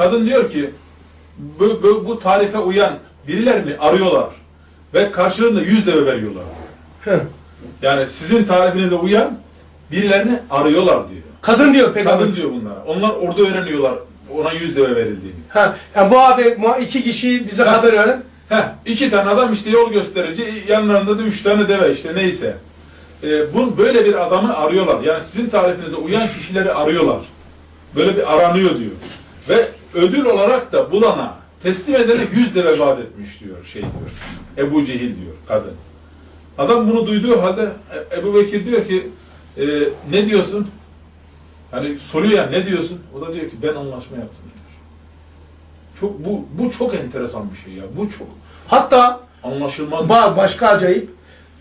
Kadın diyor ki bu, bu, bu tarife uyan birilerini arıyorlar ve karşılığında yüz deve veriyorlar. Yani sizin tarifinize uyan birilerini arıyorlar diyor. Kadın diyor peygamber. Kadın diyor bunlara. Onlar orada öğreniyorlar ona yüz deve verildiğini. Ha, yani bu abi iki kişi bize Ha. haber verin. Heh, iki tane adam işte yol gösterici, yanlarında da üç tane deve işte neyse. Ee, bu böyle bir adamı arıyorlar. Yani sizin tarifinize uyan kişileri arıyorlar. Böyle bir aranıyor diyor. Ve ödül olarak da bulana, teslim edene yüz deve vaat etmiş diyor şey diyor. Ebu Cehil diyor kadın. Adam bunu duyduğu halde E- Ebu Bekir diyor ki e, ne diyorsun? Hani soruyor ya ne diyorsun? O da diyor ki ben anlaşma yaptım diyor. Çok bu bu çok enteresan bir şey ya. Bu çok Hatta anlaşılmaz. ba- başka acayip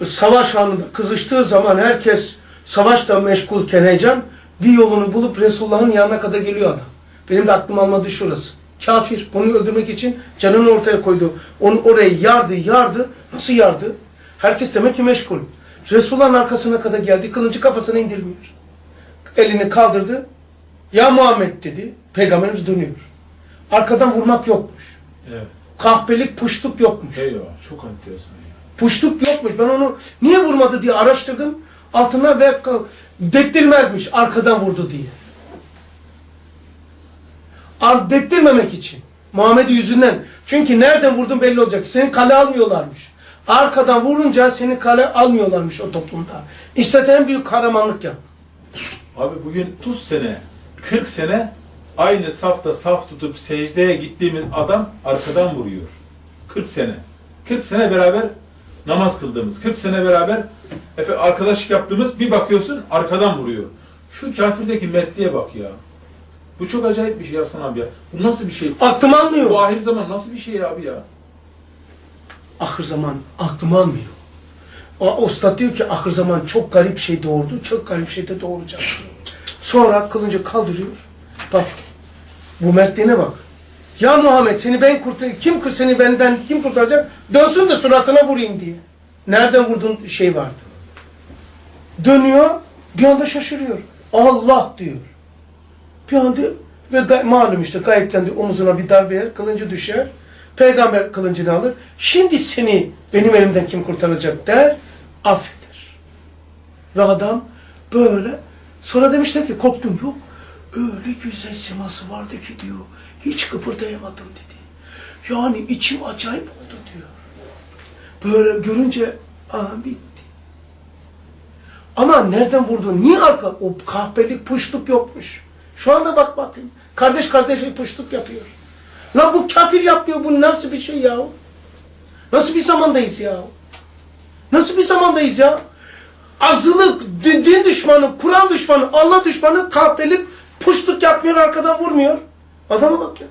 savaş anında kızıştığı zaman herkes savaşta meşgulken heyecan bir yolunu bulup Resulullah'ın yanına kadar geliyor adam. Benim de aklım almadı şurası. Kafir. Bunu öldürmek için canını ortaya koydu. Onu orayı yardı, yardı. Nasıl yardı? Herkes demek ki meşgul. Resulullah'ın arkasına kadar geldi. Kılıncı kafasına indirmiyor. Elini kaldırdı. Ya Muhammed dedi. Peygamberimiz dönüyor. Arkadan vurmak yokmuş. Evet. Kahpelik, puştuk yokmuş. Eyvah. Çok enteresan ya. Puştuk yokmuş. Ben onu niye vurmadı diye araştırdım. Altına ve dettirmezmiş arkadan vurdu diye. Ar dettirmemek için. Muhammed yüzünden. Çünkü nereden vurdun belli olacak. Seni kale almıyorlarmış. Arkadan vurunca seni kale almıyorlarmış o toplumda. İşte sen büyük kahramanlık yap. Abi bugün 30 sene, 40 sene aynı safta saf tutup secdeye gittiğimiz adam arkadan vuruyor. 40 sene. 40 sene beraber namaz kıldığımız, 40 sene beraber arkadaşlık yaptığımız bir bakıyorsun arkadan vuruyor. Şu kafirdeki mertliğe bak ya. Bu çok acayip bir şey Hasan abi ya. Bu nasıl bir şey? Aklım almıyor. Bu ahir zaman nasıl bir şey abi ya? ahir zaman aklım almıyor. O usta diyor ki ahir zaman çok garip şey doğurdu, çok garip şey de doğuracak. Sonra kılıncı kaldırıyor. Bak, bu mertliğine bak. Ya Muhammed seni ben kurtar, kim kur seni benden kim kurtaracak? Dönsün de suratına vurayım diye. Nereden vurdun şey vardı. Dönüyor, bir anda şaşırıyor. Allah diyor. Bir anda ve malum işte gayipten de omuzuna bir darbe yer, kılıncı düşer. Peygamber kılıncını alır. Şimdi seni benim elimden kim kurtaracak der, affeder. Ve adam böyle sonra demişler ki korktum yok. Öyle güzel siması vardı ki diyor. Hiç kıpırdayamadım dedi. Yani içim acayip oldu diyor. Böyle görünce aha bitti. Ama nereden vurdun? Niye arka? O kahpelik, puşluk yokmuş. Şu anda bak bakayım. Kardeş kardeşe puşluk yapıyor. Lan bu kafir yapmıyor. Bu nasıl bir şey ya? Nasıl bir zamandayız ya? Nasıl bir zamandayız ya? Azılık, din, düşmanı, Kur'an düşmanı, Allah düşmanı, kahpelik, puşluk yapmıyor, arkadan vurmuyor. Adama bak ya.